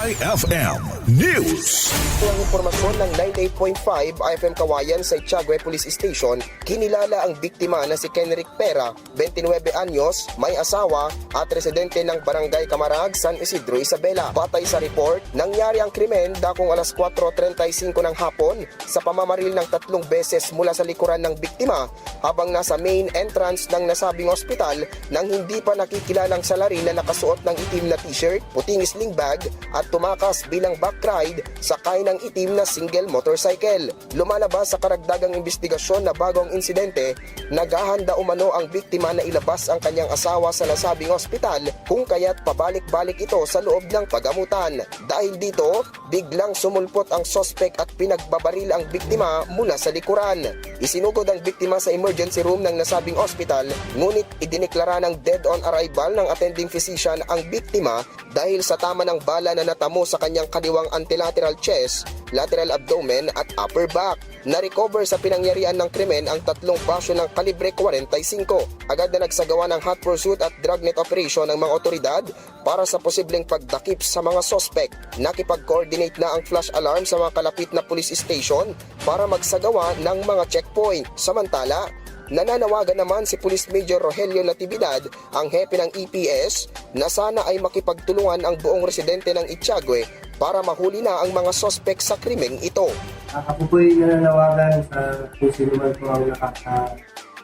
IFM News. Ang impormasyon ng 98.5 IFM Kawayan sa Echagüe Police Station, kinilala ang biktima na si Kenrick Pera, 29 anyos, may asawa at residente ng Barangay Camarag, San Isidro, Isabela. Batay sa report, nangyari ang krimen dakong alas 4.35 ng hapon sa pamamaril ng tatlong beses mula sa likuran ng biktima habang nasa main entrance ng nasabing ospital nang hindi pa nakikilalang salarin na nakasuot ng itim na t-shirt, puting sling bag at tumakas bilang back ride sakay ng itim na single motorcycle. Lumalabas sa karagdagang investigasyon na bagong insidente, naghahanda umano ang biktima na ilabas ang kanyang asawa sa nasabing ospital kung kaya't pabalik-balik ito sa loob ng pagamutan. Dahil dito, biglang sumulpot ang sospek at pinagbabaril ang biktima mula sa likuran. Isinugod ang biktima sa emergency room ng nasabing ospital, ngunit idineklara ng dead on arrival ng attending physician ang biktima dahil sa tama ng bala na natamo sa kanyang kaliwang antilateral chest, lateral abdomen at upper back. Na-recover sa pinangyarihan ng krimen ang tatlong basyo ng kalibre 45. Agad na nagsagawa ng hot pursuit at dragnet operation ng mga otoridad para sa posibleng pagdakip sa mga sospek. Nakipag-coordinate na ang flash alarm sa mga kalapit na police station para magsagawa ng mga checkpoint. Samantala, Nananawagan naman si Police Major Rogelio Natividad, ang hepe ng EPS, na sana ay makipagtulungan ang buong residente ng Itchagüe para mahuli na ang mga sospek sa krimeng ito. Ako po ay nananawagan sa kung sino man po ang nakaka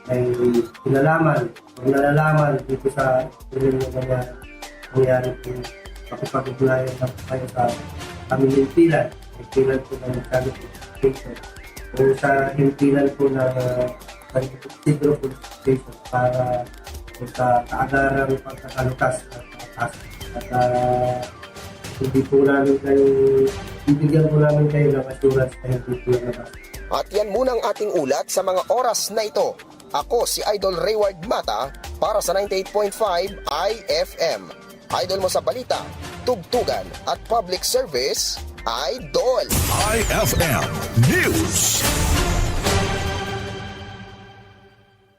ay kinalaman o nalalaman dito sa tuloy na mga nangyari po makipag-ugnayan na po kayo sa aming himpilan. Himpilan po ng Sagot Station o sa himpilan po ng Sigro Police Station para po sa kaagaran pagkakalutas at pagkakas. At ah, hindi po namin kayo, bibigyan po namin kayo ng assurance na hindi po labas. At yan muna ang ating ulat sa mga oras na ito. Ako si Idol Rayward Mata para sa 98.5 IFM. Idol mo sa balita, tugtugan at public service, Idol! IFM News.